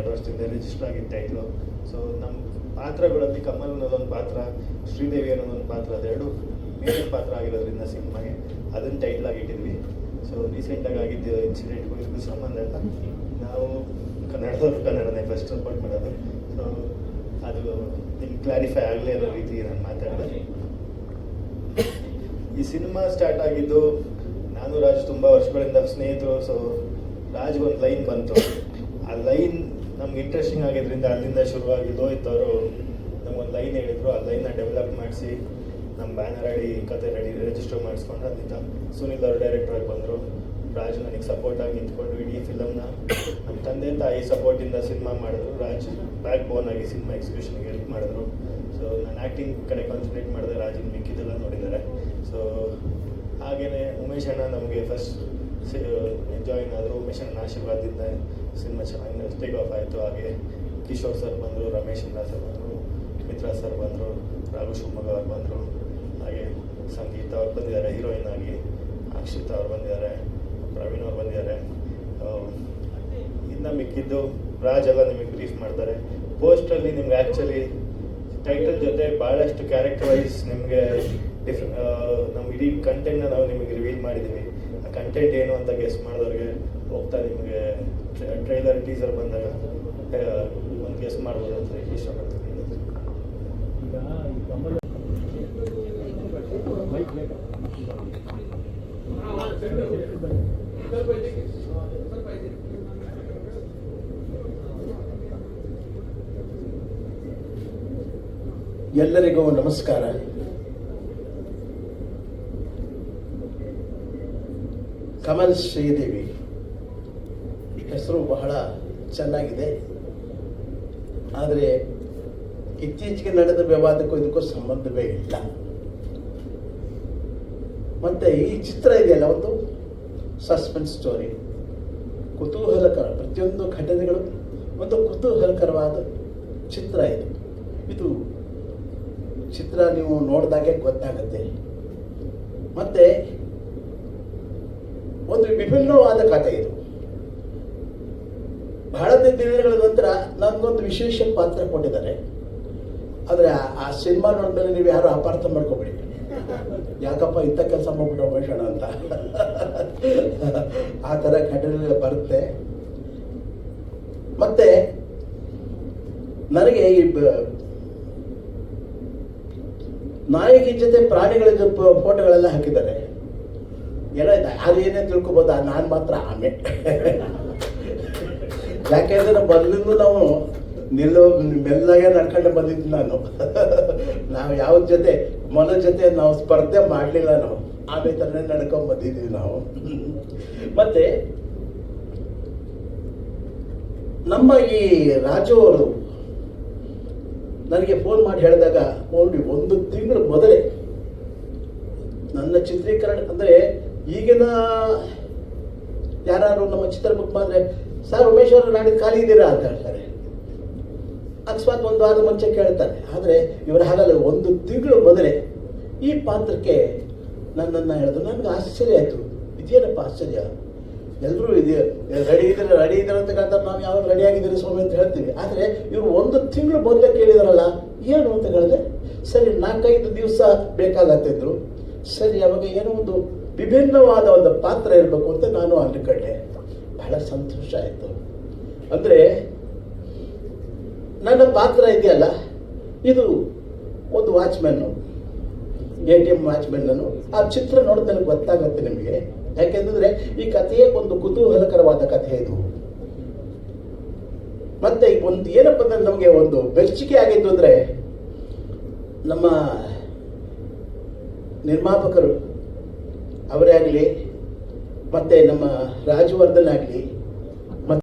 ಎರಡು ವರ್ಷದಿಂದ ರಿಜಿಸ್ಟರ್ ಆಗಿದ್ದ ಟೈಟ್ಲು ಸೊ ನಮ್ಮ ಪಾತ್ರಗಳಲ್ಲಿ ಕಮಲ್ ಅನ್ನೋದೊಂದು ಪಾತ್ರ, ಶ್ರೀದೇವಿ ಅನ್ನೋದೊಂದು ಪಾತ್ರ ಅದೆರಡು ಮೇಜರ್ ಪಾತ್ರ ಆಗಿರೋದ್ರಿಂದ ಸಿನಿಮಾಗೆ ಅದನ್ನು ಟೈಟ್ಲ್ ಇಟ್ಟಿದ್ವಿ. ಸೊ ರೀಸೆಂಟಾಗಿ ಆಗಿದ್ದ ಇನ್ಸಿಡೆಂಟ್ಗೂ ಇದಕ್ಕೂ ಸಂಬಂಧ ಇಲ್ಲ. ನಾವು ಕನ್ನಡದವ್ರು ಕನ್ನಡನೇ ಫಸ್ಟ್ ಸಪೋರ್ಟ್ ಮಾಡೋದು. ಸೊ ಅದು ನಿಮ್ಗೆ ಕ್ಲಾರಿಫೈ ಆಗಲೇ ಇರೋ ರೀತಿ ನಾನು ಮಾತಾಡಿದೆ. ಈ ಸಿನಿಮಾ ಸ್ಟಾರ್ಟ್ ಆಗಿದ್ದು ನಾನು ರಾಜ್ ತುಂಬ ವರ್ಷಗಳಿಂದ ಸ್ನೇಹಿತರು. ಸೊ ರಾಜ್ ಒಂದು ಲೈನ್ ಬಂತು. ಆ ಲೈನ್ ನಮ್ಗೆ ಇಂಟ್ರೆಸ್ಟಿಂಗ್ ಆಗಿದ್ರಿಂದ ಅಲ್ಲಿಂದ ಶುರುವಾಗಿ ಲೋಹಿತ್ ಅವರು ನಮ್ಗೊಂದು ಲೈನ್ ಹೇಳಿದ್ರು. ಆ ಲೈನ್ನ ಡೆವಲಪ್ ಮಾಡಿಸಿ ನಮ್ಮ ಬ್ಯಾನರ್ ಅಡಿ, ಕತೆ ರೆಡಿ ರಿಜಿಸ್ಟರ್ ಮಾಡಿಸ್ಕೊಂಡು ಅಲ್ಲಿಂದ ಸುನಿಲ್ ಅವರು ಡೈರೆಕ್ಟರ್ ಆಗಿ ಬಂದರು. ರಾಜ್ ನನಗೆ ಸಪೋರ್ಟ್ ಆಗಿ ನಿಂತ್ಕೊಂಡು ಇಡೀ ಫಿಲಮ್ನ ನಮ್ಮ ತಂದೆ ತಾಯಿ ಸಪೋರ್ಟಿಂದ ಸಿನಿಮಾ ಮಾಡಿದ್ರು. ರಾಜ್ ಬ್ಯಾಕ್ ಬೋನ್ ಆಗಿ ಸಿನಿಮಾ ಎಕ್ಸಿಕ್ಯೂಷನ್ಗೆ ಹೆಲ್ಪ್ ಮಾಡಿದ್ರು. ಸೊ ನಾನು ಆ್ಯಕ್ಟಿಂಗ್ ಕಡೆ ಕಾನ್ಸಂಟ್ರೇಟ್ ಮಾಡಿದೆ ರಾಜಿನ ಮಿಕ್ಕಿದೆಲ್ಲ ನೋಡಿದ್ದಾರೆ ಸೊ ಹಾಗೆಯೇ ಉಮೇಶ್ ಅಣ್ಣ ನಮಗೆ ಫಸ್ಟ್ ಜಾಯಿನ್ ಆದರು ಮಿಷನ್ ಅಣ್ಣ ಆಶೀರ್ವಾದದಿಂದ ಸಿನಿಮಾ ಚೆನ್ನಾಗಿ ಟೇಕ್ ಆಫ್ ಆಯಿತು. ಹಾಗೆ ಕಿಶೋರ್ ಸರ್ ಬಂದರು, ರಮೇಶ್ ಅಣ್ಣ ಸರ್ ಬಂದರು ಮಿತ್ರ ಸರ್ ಬಂದರು, ರಾಘು ಶಿವಮೊಗ್ಗ ಅವ್ರು ಬಂದರು. ಹಾಗೆ ಸಂಗೀತ ಅವ್ರು ಬಂದಿದ್ದಾರೆ ಹೀರೋಯಿನ್ ಆಗಿ. ಅಕ್ಷಿತಾ ಅವ್ರು ಬಂದಿದ್ದಾರೆ, ಪ್ರವೀಣ್ ಅವ್ರು ಬಂದಿದ್ದಾರೆ. ಇನ್ನು ಮಿಕ್ಕಿದ್ದು ರಾಜ್ ಎಲ್ಲ ನಿಮಗೆ ಬ್ರೀಫ್ ಮಾಡ್ತಾರೆ. ಪೋಸ್ಟಲ್ಲಿ ನಿಮ್ಗೆ ಆ್ಯಕ್ಚುಲಿ ಟೈಟಲ್ ಜೊತೆ ಭಾಳಷ್ಟು ಕ್ಯಾರೆಕ್ಟರ್ ವೈಸ್ ನಿಮಗೆ ಡಿಫ್ ನಮ್ಮ ಇಡೀ ಕಂಟೆಂಟ್ನ ನಾವು ನಿಮಗೆ ರಿವೀಲ್ ಮಾಡಿದ್ದೀವಿ ಆ ಕಂಟೆಂಟ್ ಏನು ಅಂತ ಗೆಸ್ ಮಾಡಿದವ್ರಿಗೆ ಹೋಗ್ತಾ ನಿಮಗೆ ಟ್ರೈಲರ್ ಟೀಸರ್ ಬಂದಾಗ ಒಂದು ಗೆಸ್ ಮಾಡ್ಬೋದು ಅಂತ ಇಷ್ಟಪಡ್ತೀನಿ? ಎಲ್ಲರಿಗೂ ನಮಸ್ಕಾರ ಕಮಲ್ ಶ್ರೀದೇವಿ ಹೆಸರು ಬಹಳ ಚೆನ್ನಾಗಿದೆ. ಆದರೆ ಇತ್ತೀಚೆಗೆ ನಡೆದ ವಿವಾದಕ್ಕೂ ಇದಕ್ಕೂ ಸಂಬಂಧವೇ ಇಲ್ಲ. ಮತ್ತೆ ಈ ಚಿತ್ರ ಇದೆಯಲ್ಲ ಒಂದು? Suspense story. ಕುತೂಹಲಕರ, ಪ್ರತಿಯೊಂದು ಘಟನೆಗಳು ಒಂದು ಕುತೂಹಲಕರವಾದ ಚಿತ್ರ ಇದು. ಇದು ಚಿತ್ರ ನೀವು ನೋಡಿದಾಗೆ ಗೊತ್ತಾಗುತ್ತೆ. ಮತ್ತೆ ಒಂದು ವಿಭಿನ್ನವಾದ ಕಥೆ ಇದು. ಬಹಳ ದಿನಗಳ ನಂತರ ನನಗೊಂದು ವಿಶೇಷ ಪಾತ್ರ ಕೊಟ್ಟಿದ್ದಾರೆ. ಆದರೆ ಆ- ಸಿನಿಮಾ ನೋಡಿದ್ರೆ ನೀವು ಯಾರು ಅಪಾರ್ಥ ಮಾಡ್ಕೊಬೇಡಿ. ಯಾಕಪ್ಪ ಇಂಥ ಕೆಲಸ ಮಾಡ್ಬಿಟ್ಟು ಉಮೇಶಣ್ಣ ಅಂತ. ಆ ಥರ ಘಟನೆ ಬರುತ್ತೆ. ಮತ್ತೆ ನನಗೆ ಈ ನಾಯಕಿ ಜೊತೆ ಪ್ರಾಣಿಗಳ ಫೋಟೋಗಳೆಲ್ಲ ಹಾಕಿದ್ದಾರೆ. ಏನೋ ಯಾರು ಏನೇ ತಿಳ್ಕೊಬೋದು ನಾನು ಮಾತ್ರ ಆಮೆ. ಯಾಕೆಂದ್ರೆ ಮೊದಲಿಂದ ನಾವು ನಿಲ್ಲೋ, ಮೆಲ್ಲಾಗೆ ನಡ್ಕೊಂಡು ಬಂದಿದ್ದು ನಾನು. ನಾವು ಯಾವ ಜೊತೆ, ಮೊದಲ ಜೊತೆ ನಾವು ಸ್ಪರ್ಧೆ ಮಾಡಲಿಲ್ಲ ನಾವು. ಆಮೆ ಥರನೇ ನಡ್ಕೊಂಡು ಬಂದಿದ್ದೀವಿ ನಾವು. ಮತ್ತೆ, ನಮ್ಮ ಈ ರಾಜು ಅವರು ನನಗೆ ಫೋನ್ ಮಾಡಿ ಹೇಳಿದಾಗ ಒಂದು ತಿಂಗಳು ಮೊದಲೇ ನನ್ನ ಚಿತ್ರೀಕರಣ ಅಂದರೆ ಈಗಿನ ಯಾರು ನಮ್ಮ ಚಿತ್ರ ಬುಕ್ ಮಾಡಿದ್ರೆ, ಸರ್, ಉಮೇಶ್ ಅವರು ನಾಡಿದ್ದು ಖಾಲಿ ಇದ್ದೀರಾ? ಅಂತ ಹೇಳ್ತಾರೆ. ಅಕಸ್ಮಾತ್ ಒಂದು ವಾರದ ಮುಂಚೆ ಕೇಳ್ತಾರೆ. ಆದರೆ ಇವರು ಹಾಗಲ್ಲ ಒಂದು ತಿಂಗಳು ಮೊದಲೇ ಈ ಪಾತ್ರಕ್ಕೆ ನನ್ನನ್ನು ಹೇಳಿದ್ರು. ನನಗೆ ಆಶ್ಚರ್ಯ ಆಯಿತು. ಇದೇನಪ್ಪ ಆಶ್ಚರ್ಯ? ಎಲ್ಲರೂ ಇದೆಯೋ ರೆಡಿ ಇದ್ರೆ ರೆಡಿ ಇದ್ದಾರೆ ಅಂತ ಕೇಳ್ತಾರೆ. ನಾವು ಯಾವಾಗ ರೆಡಿ ಆಗಿದ್ದೀರಿ ಸ್ವಾಮಿ ಅಂತ ಹೇಳ್ತೀವಿ. ಆದರೆ ಇವರು ಒಂದು ತಿಂಗಳು ಮೊದಲೇ ಕೇಳಿದಾರಲ್ಲ, ಏನು ಅಂತ ಹೇಳಿದ್ರೆ ಸರಿ, ನಾಲ್ಕೈದು ದಿವಸ ಬೇಕಾಗತ್ತಿದ್ರು ಸರಿ, ಅವಾಗ ಏನೋ ಒಂದು ವಿಭಿನ್ನವಾದ ಒಂದು ಪಾತ್ರ ಇರಬೇಕು ಅಂತ ನಾನು ಅಂದುಕೊಂಡೆ ಬಹಳ ಸಂತೋಷ ಆಯಿತು. ಅಂದರೆ ನನ್ನ ಪಾತ್ರ ಇದೆಯಲ್ಲ, ಇದು ಒಂದು ವಾಚ್ಮ್ಯಾನು, ಎ ಟಿ ಎಂ ವಾಚ್ಮ್ಯಾನನು ಆ ಚಿತ್ರ ನೋಡಿದ ನನಗೆ ಗೊತ್ತಾಗುತ್ತೆ ನಿಮಗೆ. ಯಾಕೆಂದ್ರೆ ಈ ಕಥೆಯೇ ಒಂದು ಕುತೂಹಲಕರವಾದ ಕಥೆ ಇದು. ಮತ್ತೆ ಒಂದು ಏನಪ್ಪ ಅಂದ್ರೆ ನಮಗೆ ಒಂದು ಬೆಚ್ಚಿಕೆ ಆಗಿತ್ತು ಅಂದ್ರೆ ನಮ್ಮ ನಿರ್ಮಾಪಕರು ಅವರೇ ಆಗಲಿ ಮತ್ತೆ ನಮ್ಮ ರಾಜವರ್ಧನ್ ಆಗಲಿ